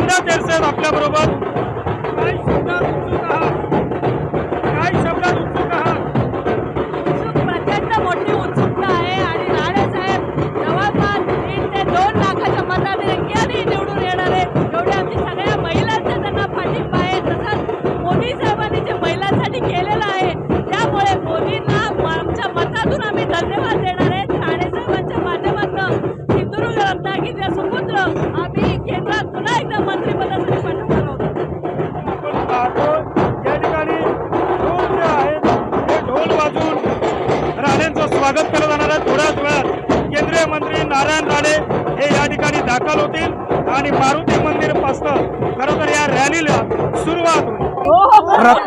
संध्या तेरसे आहेत आपल्याबरोबर काही शब्दात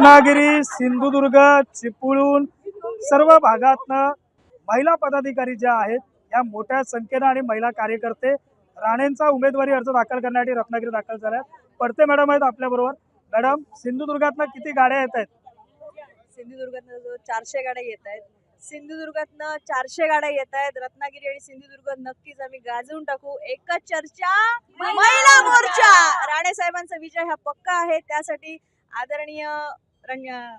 रत्नागिरी सिंधुदुर्ग चिपळूण सर्व भागातनं महिला पदाधिकारी ज्या आहेत या मोठ्या संख्येनं आणि महिला कार्यकर्ते राणेंचा उमेदवारी अर्ज दाखल करण्यासाठी रत्नागिरी दाखल झाल्या. पडते मॅडम आहेत आपल्याबरोबर. मॅडम सिंधुदुर्गातनं किती गाड्या येत आहेत? सिंधुदुर्गातनं चारशे गाड्या येत आहेत. सिंधुदुर्गातनं चारशे गाड्या येत आहेत. रत्नागिरी आणि सिंधुदुर्ग नक्कीच आम्ही गाजवून टाकू. एकच चर्चा महिला मोर्चा. राणे साहेबांचा विजय हा पक्का आहे. त्यासाठी आदरणीय रण-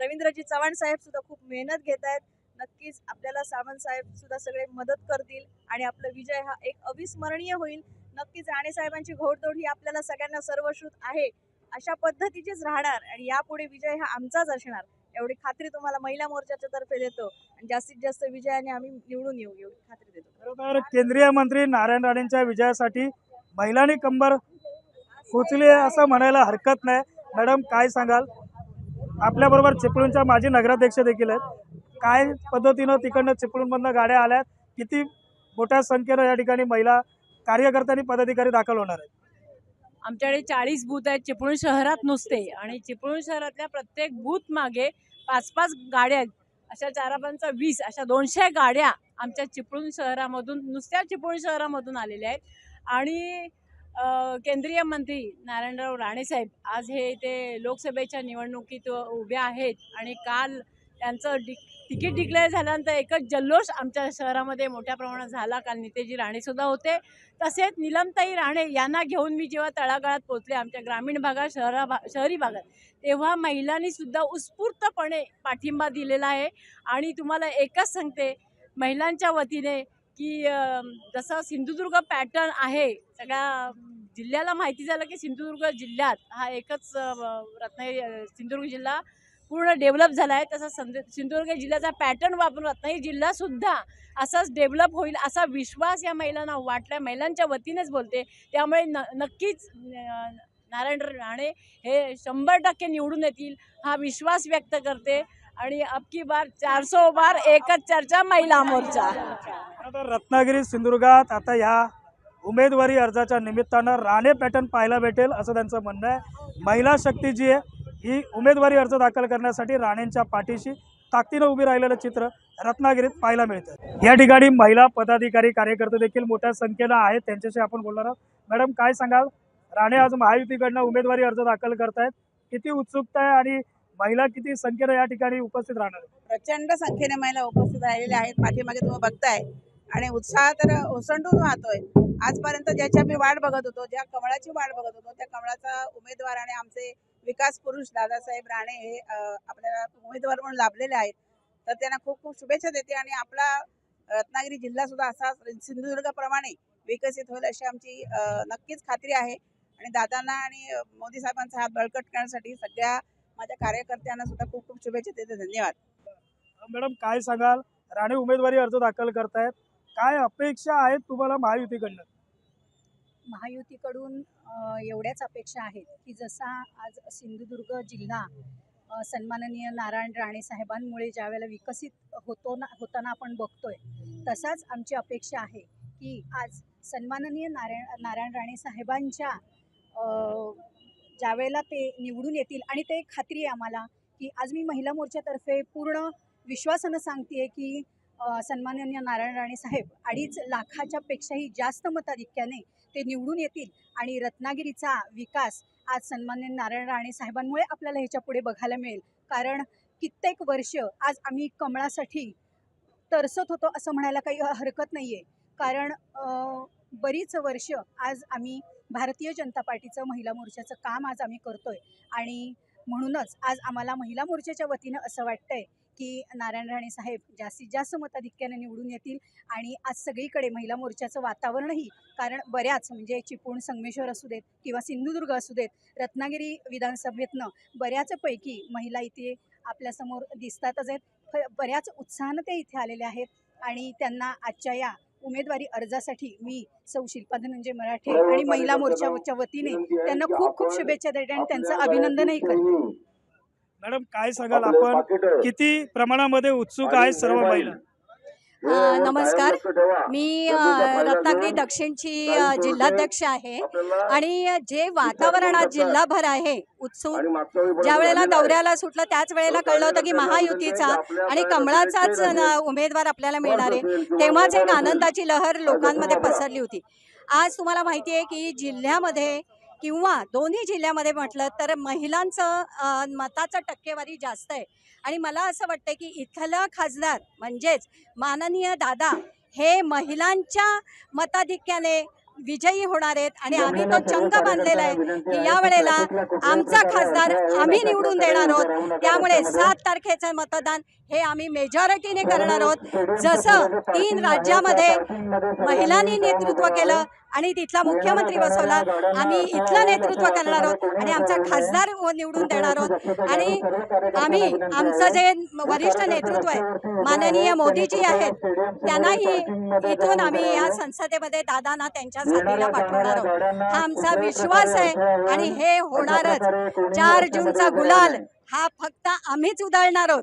रवींद्रजी चव्हाण साहेब सुद्धा खूप मेहनत घेत आहेत. नक्कीच आपल्याला सावंत साहेब सुद्धा सगळे मदत करतील आणि आपला विजय हा एक अविस्मरणीय होईल. नक्कीच राणे साहेबांची घोडदौड ही आपल्याला सगळ्यांना सर्वश्रुत आहे. अशा पद्धतीचीच राहणार आणि यापुढे विजय हा आमचाच असणार. एवढी खात्री तुम्हाला महिला मोर्चाच्या तर्फे देतो. आणि जास्तीत जास्त विजयाने आम्ही निवडून येऊ एवढी खात्री देतो. बरोबर तर केंद्रीय मंत्री नारायण राणेंच्या विजयासाठी महिलांनी कंबर पोचली आहे असं म्हणायला हरकत नाही. मॅडम काय सांगाल? आपल्याबरोबर चिपळूणच्या माजी नगराध्यक्ष देखील आहेत. काय पद्धतीनं तिकडनं चिपळूणमधनं गाड्या आल्यात? किती मोठ्या संख्येनं या ठिकाणी महिला कार्यकर्त्यांनी पदाधिकारी दाखल होणार आहेत? आमच्याकडे चाळीस बूथ आहेत. चिपळूण शहरात नुसते. आणि चिपळूण शहरातल्या प्रत्येक बूथ मागे पाच पाच गाड्या आहेत. अशा चारापांचा वीस अशा दोनशे गाड्या आमच्या चिपळूण शहरामधून नुसत्या चिपळूण शहरामधून आलेल्या आहेत. आणि केंद्रीय मंत्री नारायणराव राणेसाहेब आज हे इथे लोकसभेच्या निवडणुकीत उभे आहेत आणि काल त्यांचं डि तिकीट डिक्लेअर झाल्यानंतर एकच जल्लोष आमच्या शहरामध्ये मोठ्या प्रमाणात झाला. काल नितेजी राणेसुद्धा होते. तसेच निलमताई राणे यांना घेऊन मी जेव्हा तळागाळात पोहोचले आमच्या ग्रामीण भागात शहरा भा शहरी भागात तेव्हा महिलांनीसुद्धा उत्स्फूर्तपणे पाठिंबा दिलेला आहे. आणि तुम्हाला एकच सांगते महिलांच्या वतीने की जसा सिंधुदुर्ग पॅटर्न आहे सगळ्या जिल्ह्याला माहिती झालं की सिंधुदुर्ग जिल्ह्यात हा एकच रत्नागिरी सिंधुदुर्ग जिल्हा पूर्ण डेव्हलप झाला आहे. तसा संध सिंधुदुर्ग जिल्ह्याचा पॅटर्न वापरून रत्नागिरी जिल्हासुद्धा असाच डेव्हलप होईल असा विश्वास या महिलांना वाटला महिलांच्या वतीनेच बोलते. त्यामुळे न नक्कीच नारायण राणे हे शंभर टक्के निवडून येतील हा विश्वास व्यक्त करते. आणि अबकी बार चारसो बार एकच चर्चा महिला मोर्चा. आता रत्नागिरी सिंधुदुर्गात आता ह्या उमेदवारी अर्जाच्या निमित्तानं राणे पॅटर्न पाहायला भेटेल असं त्यांचं म्हणणं आहे. महिला शक्ती जी आहे ही उमेदवारी अर्ज दाखल करण्यासाठी राणेंच्या पाठीशी ताकदीनं उभी राहिलेलं चित्र रत्नागिरीत पाहायला मिळतं. या ठिकाणी महिला पदाधिकारी कार्यकर्ते देखील मोठ्या संख्येनं आहेत. त्यांच्याशी आपण बोलणार आहोत. मॅडम काय सांगाल? राणे आज महायुतीकडनं उमेदवारी अर्ज दाखल करतायत. किती उत्सुकता आहे आणि महिला किती संख्येनं या ठिकाणी उपस्थित राहणार? प्रचंड संख्येने महिला उपस्थित राहिलेल्या आहेत. पाठीमागे तुम्ही बघताय. आणि उत्साह तर ओसंडून वाहतोय. आजपर्यंत ज्याची मी वाट बघत होतो ज्या कमळाची वाट बघत होतो त्या कमळाचा उमेदवार आणि आमचे विकास पुरुष दादासाहेब राणे हे आपल्याला उमेदवार म्हणून लाभलेले आहेत. तर त्यांना खूप खूप शुभेच्छा देते आणि आपला रत्नागिरी जिल्हा सुद्धा असा सिंधुदुर्गाप्रमाणे विकसित होईल अशी आमची नक्कीच खात्री आहे. आणि दादांना आणि मोदी साहेबांचा हात बळकट करण्यासाठी सगळ्या माझ्या कार्यकर्त्यांना सुद्धा खूप खूप शुभेच्छा देते. धन्यवाद. मॅडम काय सांगाल? राणे उमेदवारी अर्ज दाखल करतायत. काय अपेक्षा आहेत तुम्हाला महायुतीकडनं? महायुतीकडून एवढ्याच अपेक्षा आहेत की जसा आज सिंधुदुर्ग जिल्हा सन्माननीय नारायण राणे साहेबांमुळे ज्यावेळेला विकसित होतो ना होताना आपण बघतोय तसाच आमची अपेक्षा आहे की आज सन्माननीय नारायण नारायण राणे साहेबांच्या ज्यावेळेला ते निवडून येतील. आणि ते खात्री आहे आम्हाला की आज मी महिला मोर्चातर्फे पूर्ण विश्वासानं सांगते की सन्माननीय नारायण राणे साहेब अडीच लाखाच्या पेक्षाही जास्त मताधिक्याने ते निवडून येतील आणि रत्नागिरीचा विकास आज सन्मान्य नारायण राणे साहेबांमुळे आपल्याला ह्याच्या पुढे बघायला मिळेल. कारण कित्येक वर्ष आज आम्ही कमळासाठी तरसत होतो असं म्हणायला काही हरकत नाही आहे कारण बरीच वर्ष आज आम्ही भारतीय जनता पार्टीचं महिला मोर्चाचं काम आज आम्ही करतोय. आणि म्हणूनच आज आम्हाला महिला मोर्चाच्या वतीनं असं वाटतंय की नारायण राणे साहेब जास्तीत जास्त मताधिक्याने निवडून येतील आणि आज सगळीकडे महिला मोर्चाचं वातावरणही कारण बऱ्याच म्हणजे चिपळूण संगमेश्वर असू देत किंवा सिंधुदुर्ग असू देत रत्नागिरी विधानसभेतनं बऱ्याचपैकी महिला इथे आपल्यासमोर दिसतातच आहेत. फ- बऱ्याच उत्साहानं ते इथे आलेले आहेत आणि त्यांना आजच्या या उमेदवारी अर्जासाठी मी सौ शिल्पा धनंजय मराठे आणि महिला मोर्चाच्या वतीने त्यांना खूप खूप शुभेच्छा देते आणि त्यांचं अभिनंदनही करते. मॅडम काय सांगाल आपण? किती प्रमाणामध्ये उत्सुक आहेत सर्व महिला? नमस्कार. मी रत्नागिरी दक्षिणची जिल्हाध्यक्ष आहे. आणि जे वातावरण आज जिल्हाभर आहे उत्सुक ज्या वेळेला दौऱ्याला सुटलं त्याच वेळेला कळलं होतं की महायुतीचा आणि कमळाचाच उमेदवार आपल्याला मिळणार आहे. तेव्हाच एक आनंदाची लहर लोकांमध्ये पसरली होती. आज तुम्हाला माहिती आहे की जिल्ह्यामध्ये किंवा दोन्ही जिल्ह्यामध्ये म्हटलं तर महिलांचं मताचं टक्केवारी जास्त आहे. आणि मला असं वाटतं की इथला खासदार म्हणजेच माननीय दादा हे महिलांच्या मताधिक्याने विजयी होणार आहेत आणि आम्ही तो चंग बांधलेला आहे की या वेळेला आमचा खासदार आम्ही निवडून देणार आहोत. त्यामुळे सात तारखेचं मतदान हे आम्ही मेजॉरिटीने करणार आहोत. जसं तीन राज्यामध्ये महिलांनी नेतृत्व केलं आणि तिथला मुख्यमंत्री बसवला आम्ही इथलं नेतृत्व करणार आहोत आणि आमचा खासदार निवडून देणार आहोत. आणि आम्ही आमचं जे वरिष्ठ नेतृत्व आहे माननीय मोदीजी आहेत त्यांनाही इथून आम्ही या संसदेमध्ये दादांना त्यांच्या साथीला पाठवणार आहोत. हा आमचा विश्वास आहे आणि हे होणारच. चार जूनचा गुलाल हा फक्त आम्हीच उधळणार आहोत.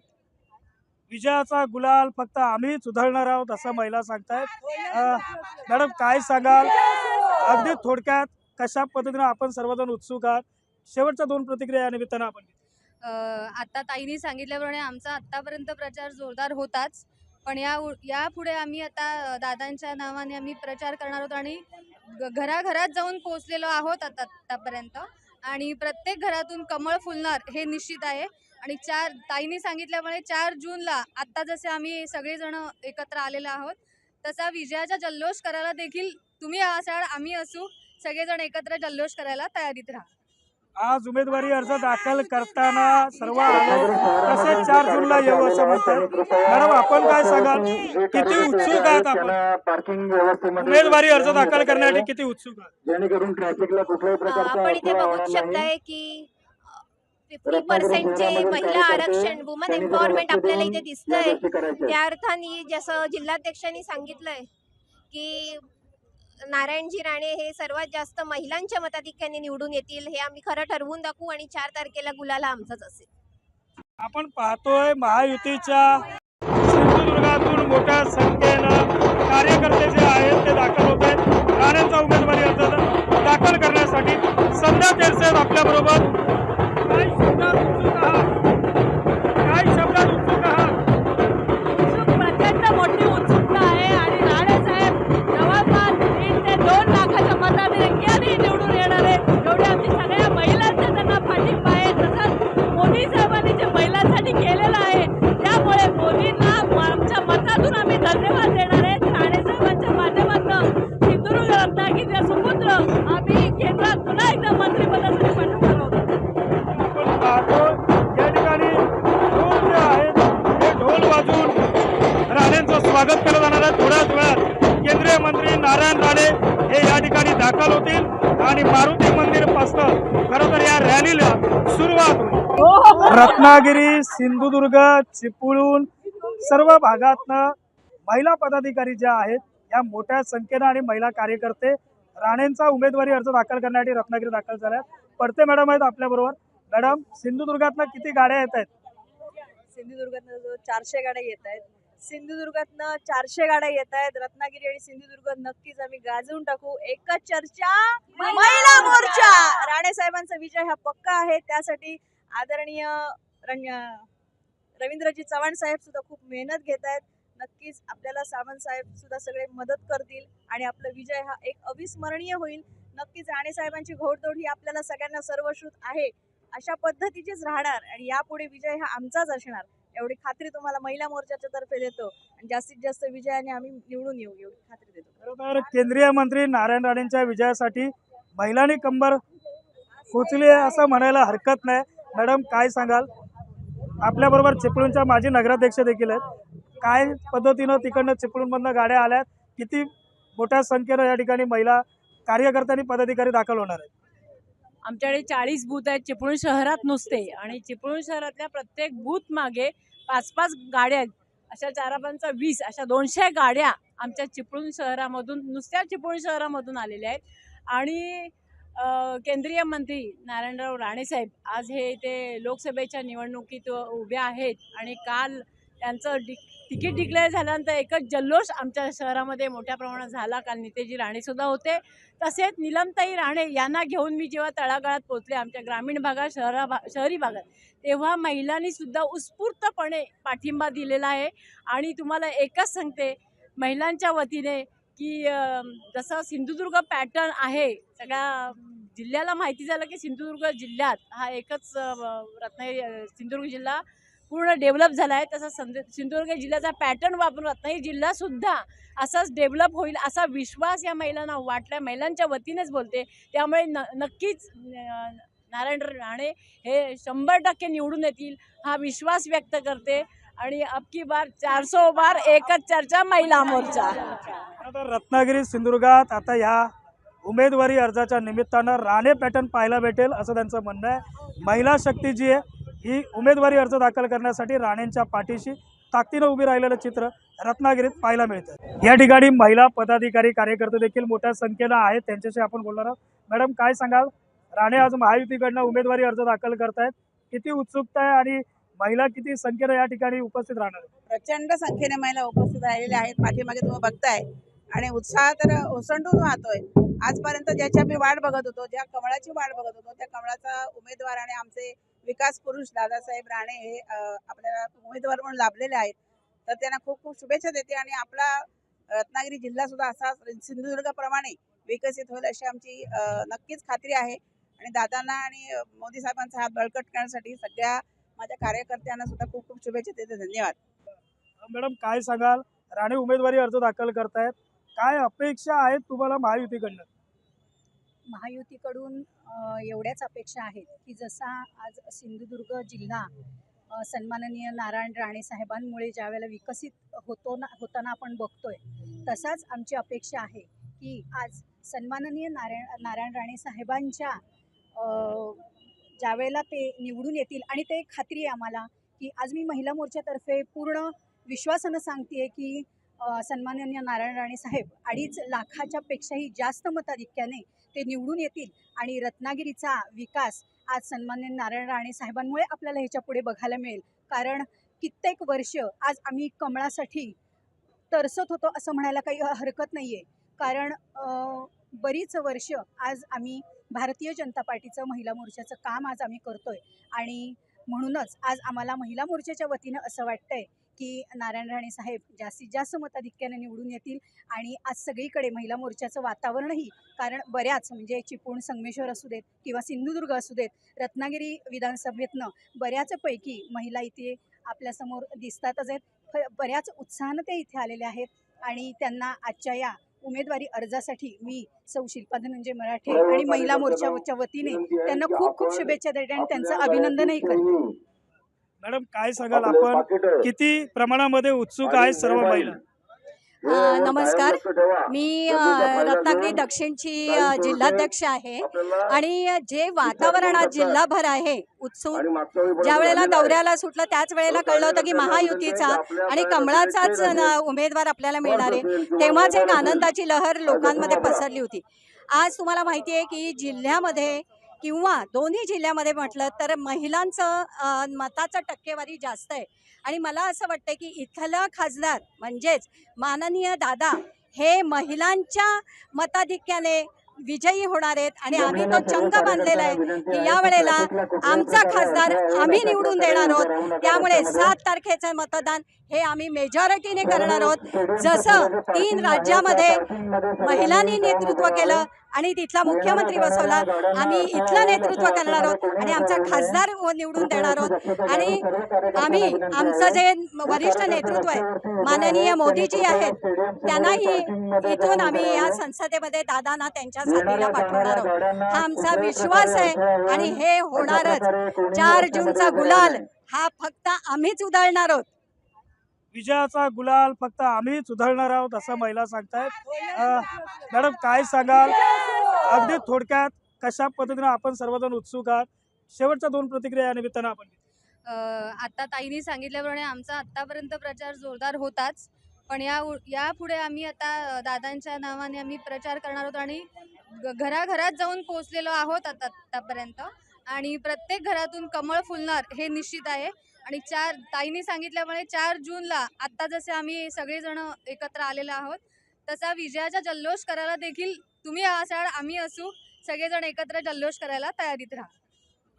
विजयाचा गुलाल फक्त आम्हीच उधळणार आहोत असं महिला सांगतायत. मॅडम काय सांगाल? अगदी थोडक्यात कशा पद्धतीनं आपण सर्वजण उत्सुक आहात? शेवटच्या दोन प्रतिक्रिया या निमित्तानं आपण आता ताईने सांगितल्याप्रमाणे आमचा आत्तापर्यंत प्रचार जोरदार होताच. पण या यापुढे आम्ही आता दादांच्या नावाने आम्ही प्रचार करणार आहोत आणि घराघरात जाऊन पोहोचलेलो आहोत आता आत्तापर्यंत. आणि प्रत्येक घरातून कमळ फुलणार हे निश्चित आहे. आणि चार ताईने सांगितल्यामुळे चार जूनला आत्ता जसे आम्ही सगळेजण एकत्र आलेलो आहोत तसा विजयाचा जल्लोष करायला देखील तुम्ही असाल आम्ही असू सगळेजण एकत्र जल्लोष करायला तयारीत राहा. आज उमेदवारी अर्ज दाखल करताना सर्व आलो तसेच चार जूनला येऊ असं म्हणतात. मॅडम आपण काय सांगाल? किती उत्सुक आहात आपण? पार्किंग व्यवस्थेमध्ये उमेदवारी अर्ज दाखल करण्यासाठी किती उत्सुक आहात? जेणेकरून ट्रॅफिकला कुठल्याही प्रकारचा आपण इथे अडथळा बघू होणार शकताय. की फिफ्टी पर्सेंटचे महिला आरक्षण वुमन एम्पॉवरमेंट आपल्याला इथे दिसतंय. त्या अर्थाने जसं जिल्हाध्यक्षांनी सांगितलंय की नारायणजी राणे हे सर्वात जास्त महिलांच्या मताधिक्याने निवडून येतील हे आम्ही खरं ठरवून दाखवू आणि चार तारखेला गुलाला आमचाच असेल. आपण पाहतोय महायुतीच्या सिंधुदुर्गातून मोठ्या संख्येनं कार्यकर्ते जे आहेत ते दाखल होत आहेत. राणेंचा उमेदवारी अर्ज दाखल करण्यासाठी संध्या तेरसेत आपल्या धन्यवाद देणार आहे राणेसाहेबांच्या माध्यमातून सिंधुदुर्ग रत्नागिरीचा सुपुत्र दाखल होतील आणि मारुती मंदिर पासन खरं तर या रॅलीला सुरुवात रत्नागिरी सिंधुदुर्ग चिपळूण सर्व भागातनं महिला पदाधिकारी ज्या आहेत या मोठ्या संख्येनं आणि महिला कार्यकर्ते राणेंचा उमेदवारी अर्ज दाखल करण्यासाठी रत्नागिरी दाखल झाल्या पडते मॅडम आहेत आपल्याबरोबर. मॅडम सिंधुदुर्गातनं किती गाड्या येत आहेत सिंधुदुर्गातनं चारशे गाड्या येत आहेत सिंधुदुर्गातनं चारशे गाड्या येत आहेत. रत्नागिरी आणि सिंधुदुर्ग नक्कीच आम्ही गाजवून टाकू. एकच चर्चा महिला मोर्चा. राणे साहेबांचा विजय हा पक्का आहे. त्यासाठी आदरणीय रण- रवींद्रजी चव्हाण साहेब सुद्धा खूप मेहनत घेत आहेत. नक्कीच आपल्याला सावंत साहेब सुद्धा सगळे मदत करतील आणि आपला विजय हा एक अविस्मरणीय होईल. नक्कीच राणे साहेबांची घोडदौड ही आपल्याला सगळ्यांना सर्वश्रुत आहे. अशा पद्धतीचीच राहणार आणि यापुढे विजय हा आमचाच असणार. एवढी खात्री तुम्हाला महिला मोर्चाच्या तर्फे देतो. आणि जास्तीत जास्त विजयाने आम्ही निवडून येऊ एवढी खात्री देतो. बरोबर. केंद्रीय मंत्री नारायण राणेंच्या विजयासाठी महिलांनी कंबर खोचली आहे असं म्हणायला हरकत नाही. मॅडम काय सांगाल? आपल्याबरोबर चिपळूणच्या माजी नगराध्यक्ष देखील आहेत. काय पद्धतीनं तिकडनं चिपळूणमधनं गाड्या आल्यात? किती मोठ्या संख्येनं या ठिकाणी महिला कार्यकर्त्यांनी पदाधिकारी दाखल होणार आहेत? आमच्याकडे चाळीस बूथ आहेत चिपळूण शहरात नुसते. आणि चिपळूण शहरातल्या प्रत्येक बूथ मागे पाच पाच गाड्या आहेत. अशा चारापांचा वीस अशा दोनशे गाड्या आमच्या चिपळूण शहरामधून नुसत्या चिपळूण शहरामधून आलेल्या आहेत. आणि केंद्रीय मंत्री नारायणराव राणेसाहेब आज हे इथे लोकसभेच्या निवडणुकीत उभे आहेत. आणि काल त्यांचं डि तिकीट डिक्लेअर झाल्यानंतर एकच जल्लोष आमच्या शहरामध्ये मोठ्या प्रमाणात झाला. काल नितेजी राणेसुद्धा होते. तसेच निलमताई राणे यांना घेऊन मी जेव्हा तळागाळात पोहोचले आमच्या ग्रामीण भागात शहरा भा शहरी भागात तेव्हा महिलांनीसुद्धा उत्स्फूर्तपणे पाठिंबा दिलेला आहे. आणि तुम्हाला एकच सांगते महिलांच्या वतीने की जसं सिंधुदुर्ग पॅटर्न आहे सगळ्या जिल्ह्याला माहिती झालं की सिंधुदुर्ग जिल्ह्यात हा एकच रत्नागिरी सिंधुदुर्ग जिल्हा पूर्ण डेव्हलप झाला आहे तसा संद सिंधुदुर्ग जिल्ह्याचा पॅटर्न वापरून रत्नागिरी जिल्हासुद्धा असाच डेव्हलप होईल असा विश्वास या महिलांना वाटला महिलांच्या वतीनेच बोलते. त्यामुळे न नक्कीच नारायण राणे हे शंभर टक्के निवडून येतील हा विश्वास व्यक्त करते. आणि अबकी बार चारसो बार एकच चर्चा महिला मोर्चा. आता रत्नागिरी सिंधुदुर्गात आता ह्या उमेदवारी अर्जाच्या निमित्तानं राणे पॅटर्न पाहायला भेटेल असं त्यांचं म्हणणं आहे. महिला शक्ती जी आहे ही उमेदवारी अर्ज दाखल करण्यासाठी राणेंच्या पाठीशी ताकदीनं उभी राहिलेलं चित्र रत्नागिरीत पाहायला मिळतं. या ठिकाणी महिला पदाधिकारी कार्यकर्ते देखील मोठ्या संख्येनं आहेत. त्यांच्याशी आपण बोलणार आहोत. मॅडम काय सांगाल? राणे आज महायुतीकडनं उमेदवारी अर्ज दाखल करतायत. किती उत्सुकता आहे आणि महिला किती संख्येनं या ठिकाणी उपस्थित राहणार आहेत? प्रचंड संख्येने महिला उपस्थित राहिलेल्या आहेत. पाठीमागे तुम्ही बघताय. आणि उत्साह तर ओसंडून वाहतोय. आजपर्यंत ज्याची आम्ही वाट बघत होतो ज्या कमळाची वाट बघत होतो त्या कमळाचा उमेदवार आणि आमचे विकास पुरुष दादासाहेब राणे हे आपल्याला उमेदवार म्हणून लाभलेले आहेत. तर त्यांना खूप खूप शुभेच्छा देते आणि आपला रत्नागिरी जिल्हा सुद्धा असा सिंधुदुर्गाप्रमाणे विकसित होईल अशी आमची नक्कीच खात्री आहे. आणि दादांना आणि मोदी साहेबांचा हात बळकट करण्यासाठी सगळ्या माझ्या कार्यकर्त्यांना सुद्धा खूप खूप शुभेच्छा देते. धन्यवाद. मॅडम काय सांगाल? राणे उमेदवारी अर्ज दाखल करतायत. काय अपेक्षा आहेत तुम्हाला महायुतीकडनं? महायुतीकडून एवढ्याच अपेक्षा आहेत की जसा आज सिंधुदुर्ग जिल्हा सन्माननीय नारायण राणे साहेबांमुळे ज्यावेळेला विकसित होतो ना होताना आपण बघतोय तसाच आमची अपेक्षा आहे की आज सन्माननीय नारायण नारायण राणे साहेबांच्या ज्यावेळेला ते निवडून येतील आणि ते खात्री आहे आम्हाला की आज मी महिला मोर्चातर्फे पूर्ण विश्वासानं सांगते की सन्माननीय नारायण राणे साहेब अडीच लाखाच्या पेक्षाही जास्त मताधिक्याने ते निवडून येतील आणि रत्नागिरीचा विकास आज सन्मान्य नारायण राणे साहेबांमुळे आपल्याला ह्याच्या पुढे बघायला मिळेल. कारण कित्येक वर्ष आज आम्ही कमळासाठी तरसत होतो असं म्हणायला काही हरकत नाही आहे कारण बरीच वर्ष आज आम्ही भारतीय जनता पार्टीचं महिला मोर्चाचं काम आज आम्ही करतोय. आणि म्हणूनच आज आम्हाला महिला मोर्चाच्या वतीनं असं वाटतंय की नारायण राणे साहेब जास्तीत जास्त मताधिक्याने निवडून येतील आणि आज सगळीकडे महिला मोर्चाचं वातावरणही कारण बऱ्याच म्हणजे चिपळूण संगमेश्वर असू देत किंवा सिंधुदुर्ग असू देत रत्नागिरी विधानसभेतनं बऱ्याचपैकी महिला इथे आपल्यासमोर दिसतातच आहेत. बऱ्याच उत्साहानं ते इथे आलेले आहेत आणि त्यांना आजच्या या उमेदवारी अर्जासाठी मी सौ शिल्पा धनंजय मराठे आणि महिला मोर्चाच्या वतीने त्यांना खूप खूप शुभेच्छा देते आणि त्यांचं अभिनंदनही करते. मॅडम काय सांगाल आपण? किती प्रमाणामध्ये उत्सुक आहेत सर्व महिला? अ, नमस्कार. मी रत्नागिरी दक्षिणची जिल्हाध्यक्ष आहे आणि जे वातावरण आज जिल्हाभर आहे उत्सुक. ज्या वेळेला दौऱ्याला सुटलं त्याच वेळेला कळलं होतं की महायुतीचा आणि कमळाचाच उमेदवार आपल्याला मिळणार आहे. तेव्हाच एक आनंदाची लहर लोकांमध्ये पसरली होती. आज तुम्हाला माहिती आहे की जिल्ह्यामध्ये किंवा दोन्ही जिल्ह्यामध्ये म्हटलं तर महिलांचं मताचं टक्केवारी जास्त आहे. आणि मला असं वाटतं की इथला खासदार म्हणजेच माननीय दादा हे महिलांच्या मताधिक्याने विजयी होणार आहेत आणि आम्ही तो चंग बांधलेला आहे. की यावेळेला आमचा खासदार आम्ही निवडून देणार आहोत. त्यामुळे सात तारखेचं मतदान हे आम्ही मेजॉरिटीने करणार आहोत. जसं तीन राज्यामध्ये महिलांनी नेतृत्व केलं आणि तिथला मुख्यमंत्री बसवला. आम्ही इथलं नेतृत्व करणार आहोत आणि आमचा खासदार निवडून देणार आहोत. आणि आम्ही आमचं जे वरिष्ठ नेतृत्व आहे माननीय मोदीजी आहेत. त्यांनाही इथून आम्ही या संसदेमध्ये दादांना त्यांच्या साथीला पाठवणार आहोत. हा आमचा विश्वास आहे आणि हे होणारच. चार जूनचा गुलाल हा फक्त आम्हीच उधळणार आहोत. विजयाचा गुलाल फक्त आम्हीच उधळणार आहोत असं महिला सांगतायत. मॅडम काय सांगाल? अगदी थोडक्यात कशा पद्धतीने आपण सर्वजण उत्सुक आहात? शेवटच्या दोन प्रतिक्रिया या निमित्तानं आपण आता ताईंनी सांगितल्याप्रमाणे आमचा आत्तापर्यंत प्रचार जोरदार होताच. पण या यापुढे आम्ही आता दादांच्या नावाने आम्ही प्रचार करणार आहोत आणि ग- घराघरात जाऊन पोहोचलेलो आहोत आता आत्तापर्यंत आणि प्रत्येक घरातून कमळ फुलणार हे निश्चित आहे. आणि चार ताईंनी सांगितल्यामुळे चार जूनला आत्ता जसे आम्ही सगळेजण एकत्र आलेलो आहोत तसा विजयाचा जल्लोष करायला देखील तुम्ही असाल आम्ही असू सगळेजण एकत्र जल्लोष करायला तयारीत राहा.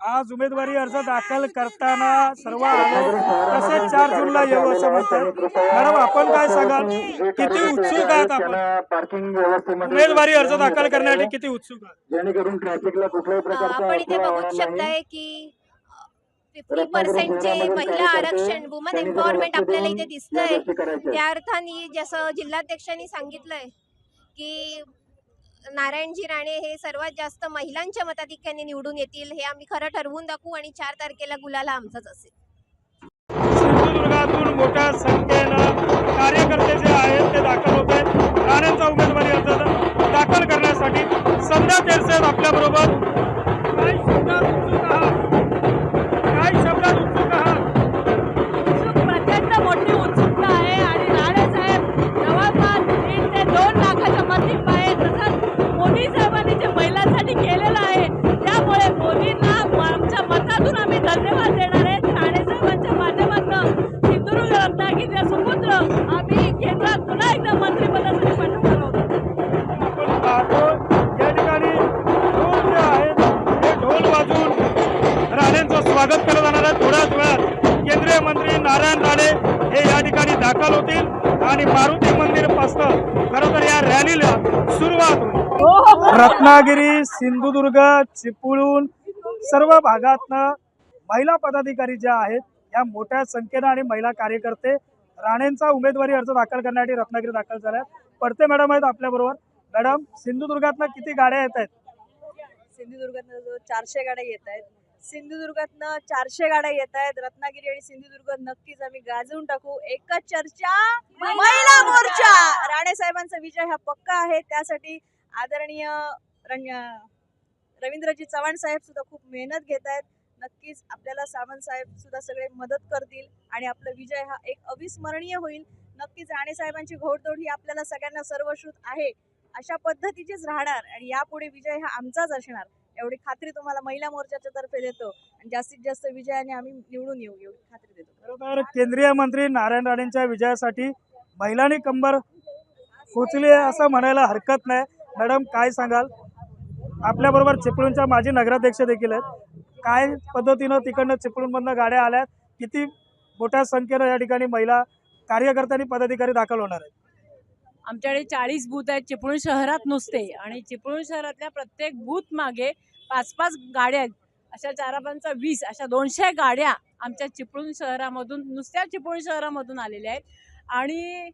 आज उमेदवारी अर्ज दाखल करताना सर्व तसेच चार जूनला येऊ असं म्हणतात मॅडम आपण काय सांगाल? किती उत्सुक आहात आपण? उमेदवारी अर्ज दाखल करण्यासाठी किती उत्सुक आहात? जेणेकरून ट्रॅफिकला कुठल्याही प्रकारचा आपण इथे नाही. शकताय की फिफ्टी पर्सेंटचे महिला आरक्षण वुमन एम्पॉवरमेंट आपल्याला इथे दिसतंय. त्या अर्थाने जसं जिल्हाध्यक्षांनी सांगितलंय की नारायणजी राणे हे सर्वात जास्त महिलांच्या मताधिक्याने निवडून येतील हे आम्ही खरं ठरवून दाखवू आणि चार तारखेला गुलाला आमचाच असेल. सिंधुदुर्गातून मोठ्या संख्येनं कार्यकर्ते जे आहेत ते दाखल होत आहेत. राणेंचा उमेदवारी अर्ज दाखल करण्यासाठी संध्या तेरसेत आपल्याबरोबर. मोदी साहेबांनी जे महिलांसाठी केलेलं आहे त्यामुळे मोदींना आमच्या मतातून आम्ही धन्यवाद देणार आहे. राणेसाहेबांच्या माध्यमातून सिंधुदुर्ग रत्नागिरीचे सुपुत्र आम्ही केंद्रात पुन्हा एकदा मंत्रिपदासाठी पाठवणार आहोत. या ठिकाणी ढोल जे आहेत ते ढोल वाजून राणेंचं स्वागत केलं जाणार आहे. थोड्याच वेळात केंद्रीय मंत्री नारायण राणे हे या ठिकाणी दाखल होतील आणि मारुती मंदिर पासनं खरं तर या रॅलीला सुरुवात होईल. रत्नागिरी सिंधुदुर्ग चिपळूण सर्व भागातनं महिला पदाधिकारी ज्या आहेत या मोठ्या संख्येनं आणि महिला कार्यकर्ते राणेंचा उमेदवारी अर्ज दाखल करण्यासाठी रत्नागिरी दाखल झाल्या पडते मॅडम आहेत आपल्याबरोबर मॅडम सिंधुदुर्गातनं किती गाड्या येत आहेत? सिंधुदुर्गातनं चारशे गाड्या येत आहेत. सिंधुदुर्गातनं चारशे गाड्या येत आहेत. रत्नागिरी आणि सिंधुदुर्ग नक्कीच आम्ही गाजवून टाकू. एकच चर्चा महिला मोर्चा. राणे साहेबांचा विजय हा पक्का आहे. त्यासाठी आदरणीय रंग- रवींद्रजी चव्हाण साहेब सुद्धा खूप मेहनत घेत आहेत. नक्कीच आपल्याला सावंत साहेब सुद्धा सगळे मदत करतील आणि आपला विजय हा एक अविस्मरणीय होईल. नक्कीच राणे साहेबांची घोडदौड ही आपल्याला सगळ्यांना सर्वश्रुत आहे. अशा पद्धतीचीच राहणार आणि यापुढे विजय हा आमचाच असणार एवढी खात्री तुम्हाला महिला मोर्चाच्या तर्फे देतो. आणि जास्तीत जास्त विजयाने आम्ही निवडून येऊ एवढी खात्री देतो. बरोबर केंद्रीय मंत्री नारायण राणेंच्या विजयासाठी महिलांनी कंबर खोचली आहे असं म्हणायला हरकत नाही. मॅडम काय सांगाल? आपल्याबरोबर चिपळूणच्या माजी नगराध्यक्ष देखील आहेत. काय पद्धतीनं तिकडनं चिपळूणमधनं गाड्या आल्यात? किती मोठ्या संख्येनं या ठिकाणी महिला कार्यकर्त्यांनी पदाधिकारी दाखल होणार आहेत? आमच्याकडे चाळीस बूथ आहेत. चिपळूण शहरात नुसते. आणि चिपळूण शहरातल्या प्रत्येक बूथ मागे पाच पाच गाड्या आहेत. अशा चारापांचा वीस अशा दोनशे गाड्या आमच्या चिपळूण शहरामधून नुसत्या चिपळूण शहरामधून आलेल्या आहेत. आणि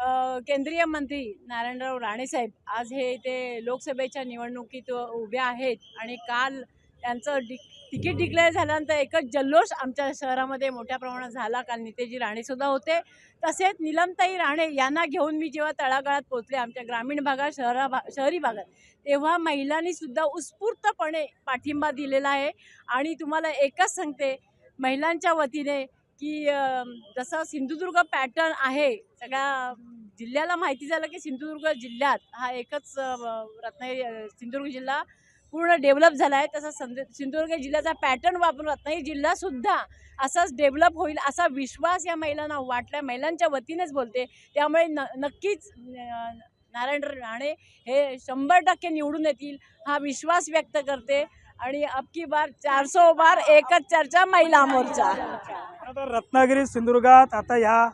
केंद्रीय मंत्री नारायणराव राणेसाहेब आज हे इथे लोकसभेच्या निवडणुकीत उभे आहेत आणि काल त्यांचं डि तिकीट डिक्लेअर झाल्यानंतर एकच जल्लोष आमच्या शहरामध्ये मोठ्या प्रमाणात झाला. काल नितेजी राणेसुद्धा होते. तसेच निलमताई राणे यांना घेऊन मी जेव्हा तळागाळात पोहोचले आमच्या ग्रामीण भागात शहरा भा शहरी भागात तेव्हा महिलांनीसुद्धा उत्स्फूर्तपणे पाठिंबा दिलेला आहे. आणि तुम्हाला एकच सांगते महिलांच्या वतीने की जसं सिंधुदुर्ग पॅटर्न आहे सगळ्या जिल्ह्याला माहिती झालं की सिंधुदुर्ग जिल्ह्यात हा एकच रत्नागिरी सिंधुदुर्ग जिल्हा पूर्ण डेव्हलप झाला आहे तसा संद सिंधुदुर्ग जिल्ह्याचा पॅटर्न वापरून रत्नागिरी जिल्हासुद्धा असाच डेव्हलप होईल असा विश्वास या महिलांना वाटला महिलांच्या वतीनेच बोलते. त्यामुळे न नक्कीच नारायण राणे हे शंभर टक्के निवडून येतील हा विश्वास व्यक्त करते. आणि अबकी बार चारसो बार एकच चर्चा महिला मोर्चा. आता रत्नागिरी सिंधुदुर्गात आता ह्या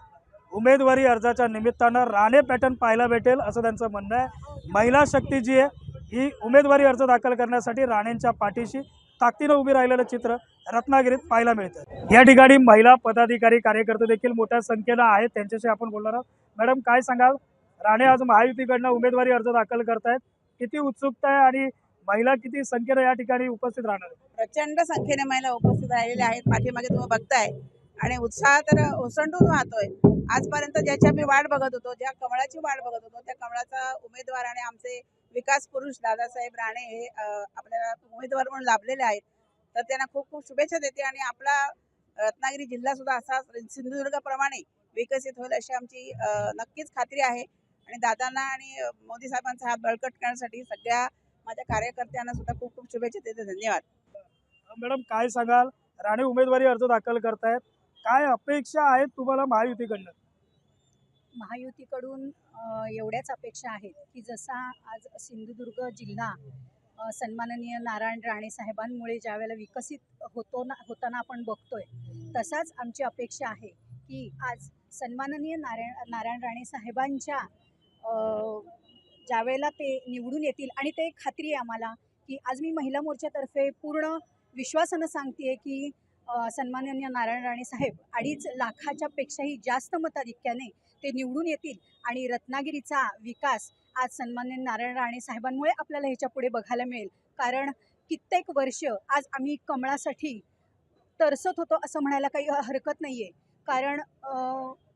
उमेदवारी अर्जाच्या निमित्तानं राणे पॅटर्न पाहायला भेटेल असं त्यांचं म्हणणं आहे. महिला शक्ती जी आहे ही उमेदवारी अर्ज दाखल करण्यासाठी राणेंच्या पाठीशी ताकदीनं उभी राहिलेलं चित्र रत्नागिरीत पाहायला मिळतं. या ठिकाणी महिला पदाधिकारी कार्यकर्ते देखील मोठ्या संख्येनं आहेत. त्यांच्याशी आपण बोलणार आहोत. मॅडम काय सांगाल? राणे आज महायुतीकडनं उमेदवारी अर्ज दाखल करतायत. किती उत्सुकता आहे आणि महिला किती संख्येने या ठिकाणी उपस्थित राहणार प्रचंड संख्येने महिला उपस्थित राहिलेल्या आहेत. पाठीमागे तुम्ही बघताय. आणि उत्साह तर ओसंडून वाहतोय. आजपर्यंत ज्याची आम्ही वाट बघत होतो ज्या कमळाची वाट बघत होतो त्या कमळाचा उमेदवार आणि आमचे विकास पुरुष दादासाहेब राणे हे आपल्याला उमेदवार म्हणून लाभलेले आहेत. तर त्यांना खूप खूप शुभेच्छा देते आणि आपला रत्नागिरी जिल्हा सुद्धा असा सिंधुदुर्गाप्रमाणे विकसित होईल अशी आमची नक्कीच खात्री आहे. आणि दादांना आणि मोदी साहेबांचा हात बळकट करण्यासाठी सगळ्या माझ्या कार्यकर्त्यांना सुद्धा खूप खूप शुभेच्छा देते. धन्यवाद. मॅडम काय सांगाल? राणे उमेदवारी अर्ज दाखल करतायत. काय अपेक्षा आहेत तुम्हाला महायुतीकडनं? महायुतीकडून एवढ्याच अपेक्षा आहेत की जसा आज सिंधुदुर्ग जिल्हा सन्माननीय नारायण राणे साहेबांमुळे ज्यावेळेला विकसित होतो ना होताना आपण बघतोय तसाच आमची अपेक्षा आहे की आज सन्माननीय नारायण नारायण राणे साहेबांच्या ज्यावेळेला ते निवडून येतील आणि ते खात्री आहे आम्हाला की आज मी महिला मोर्चातर्फे पूर्ण विश्वासानं सांगते की सन्माननीय नारायण राणे साहेब अडीच लाखाच्या पेक्षाही जास्त मताधिक्याने ते निवडून येतील आणि रत्नागिरीचा विकास आज सन्मान्य नारायण राणे साहेबांमुळे आपल्याला ह्याच्या पुढे बघायला मिळेल. कारण कित्येक वर्ष आज आम्ही कमळासाठी तरसत होतो असं म्हणायला काही हरकत नाही आहे कारण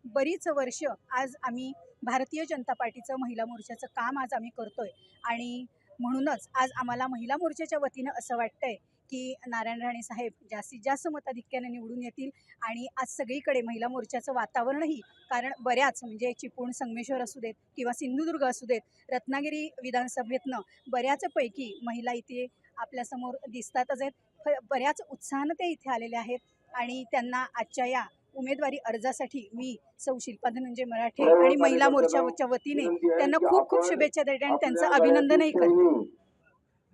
बरीच वर्ष आज आम्ही भारतीय जनता पार्टीचं महिला मोर्चाचं काम आज आम्ही करतोय. आणि म्हणूनच आज आम्हाला महिला मोर्चाच्या वतीनं असं वाटतंय की नारायण राणे साहेब जास्तीत जास्त मताधिक्याने निवडून येतील आणि आज सगळीकडे महिला मोर्चाचं वातावरणही कारण बऱ्याच म्हणजे चिपळूण संगमेश्वर असू देत किंवा सिंधुदुर्ग असू देत रत्नागिरी विधानसभेतनं बऱ्याचपैकी महिला इथे आपल्यासमोर दिसतातच आहेत. फ- बऱ्याच उत्साहानं ते इथे आलेले आहेत आणि त्यांना आजच्या या उमेदवारी अर्जासाठी मी सौ शिल्पा धनंजय मराठे आणि महिला मोर्चाच्या वतीने त्यांना खूप खूप शुभेच्छा देते आणि त्यांचं अभिनंदनही करते.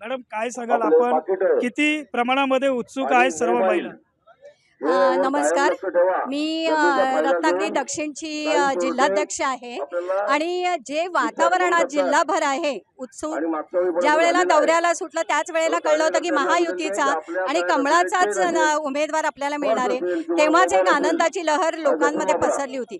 मॅडम काय सांगाल आपण? किती प्रमाणामध्ये उत्सुक आहेत सर्व महिला? नमस्कार. मी रत्नागिरी दक्षिणची जिल्हाध्यक्ष आहे. आणि जे वातावरण आज जिल्हाभर आहे उत्सुक ज्या वेळेला दौऱ्याला सुटलं त्याच वेळेला कळलं होतं की महायुतीचा आणि कमळाचाच उमेदवार आपल्याला मिळणार आहे. तेव्हाच एक आनंदाची लहर लोकांमध्ये पसरली होती.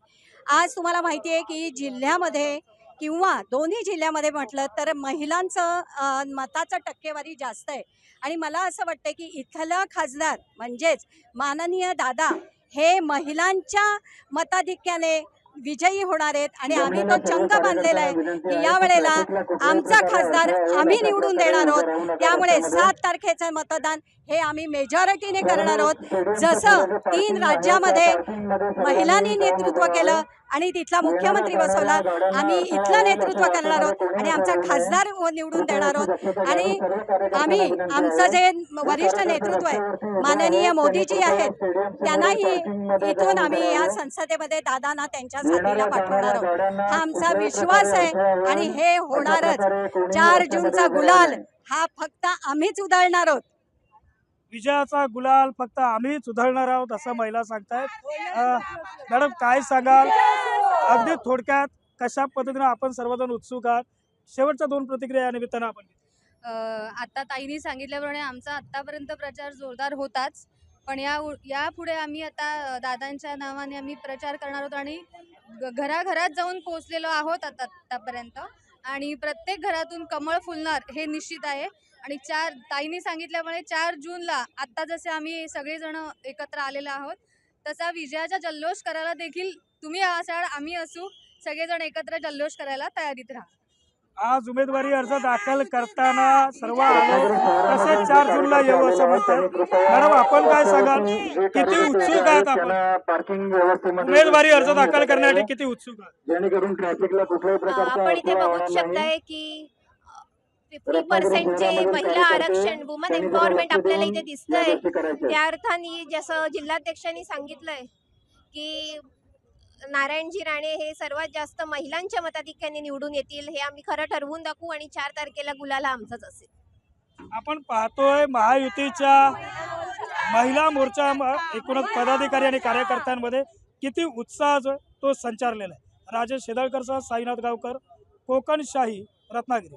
आज तुम्हाला माहिती आहे की जिल्ह्यामध्ये किंवा दोन्ही जिल्ह्यामध्ये म्हटलं तर महिलांचं मताचं टक्केवारी जास्त आहे. आणि मला असं वाटतं की इथलं खासदार म्हणजेच माननीय दादा हे महिलांच्या मताधिक्याने विजयी होणार आहेत आणि आम्ही तो चंग बांधलेला आहे. की या वेळेला आमचा खासदार आम्ही निवडून देणार आहोत. त्यामुळे सात तारखेचं मतदान हे आम्ही मेजॉरिटीने करणार आहोत. जसं तीन राज्यामध्ये महिलांनी नेतृत्व केलं आणि तिथला मुख्यमंत्री बसवला. आम्ही इथलं नेतृत्व करणार आहोत आणि आमचा खासदार निवडून देणार आहोत. आणि आम्ही आमचं जे वरिष्ठ नेतृत्व आहे माननीय मोदीजी आहेत. त्यांनाही इथून आम्ही या संसदेमध्ये दादांना त्यांच्या साथीला पाठवणार आहोत. हा आमचा विश्वास आहे आणि हे होणारच. चार जूनचा गुलाल. हा फक्त आम्हीच उधळणार आहोत. विजयाचा गुलाल फक्त आम्हीच उधळणार आहोत असं महिला सांगतायत. मॅडम काय सांगाल? अगदी थोडक्यात कशा पद्धतीने आपण सर्वजण उत्सुक आहात? शेवटच्या दोन प्रतिक्रिया या निमित्तानं आपण आता ताईंनी सांगितल्याप्रमाणे आमचा आत्तापर्यंत प्रचार जोरदार होताच. पण या यापुढे आम्ही आता दादांच्या नावाने आम्ही प्रचार करणार आहोत आणि ग- घराघरात जाऊन पोहोचलेलो आहोत आता आत्तापर्यंत आणि प्रत्येक घरातून कमळ फुलणार हे निश्चित आहे. आणि चार ताईंनी सांगितल्यामुळे चार जूनला आत्ता जसे आम्ही सगळेजण एकत्र आलेलो आहोत तसा विजयाचा जल्लोष करायला देखील तुम्ही असाल आम्ही असू सगळेजण एकत्र जल्लोष करायला तयारीत राहा. आज उमेदवारी अर्ज दाखल करताना सर्व आलो. तसेच चार जूनला येऊ असं म्हणतात. मॅडम आपण काय सांगाल? किती उत्सुक आहात आपण? पार्किंग व्यवस्थेमध्ये उमेदवारी अर्ज दाखल करण्यासाठी किती उत्सुक आहात? जेणेकरून ट्रॅफिकला कुठल्याही आपण इथे बघू शकताय. की फिफ्टी पर्सेंटचे महिला आरक्षण वुमन एम्पॉवरमेंट आपल्याला इथे दिसतंय. त्या अर्थाने जसं जिल्हाध्यक्षांनी सांगितलंय की नारायणजी राणे हे सर्वात जास्त महिलांच्या मताधिक्याने निवडून येतील हे आम्ही खरं ठरवून दाखवू आणि चार तारखेला गुलाला आमचाच असेल. आपण पाहतोय महायुतीच्या महिला मोर्चा एकूणच पदाधिकारी आणि कार्यकर्त्यांमध्ये किती उत्साह जो तो संचारलेला आहे. राजेश शेदळकरसह साईनाथ गावकर कोकणशाही रत्नागिरी.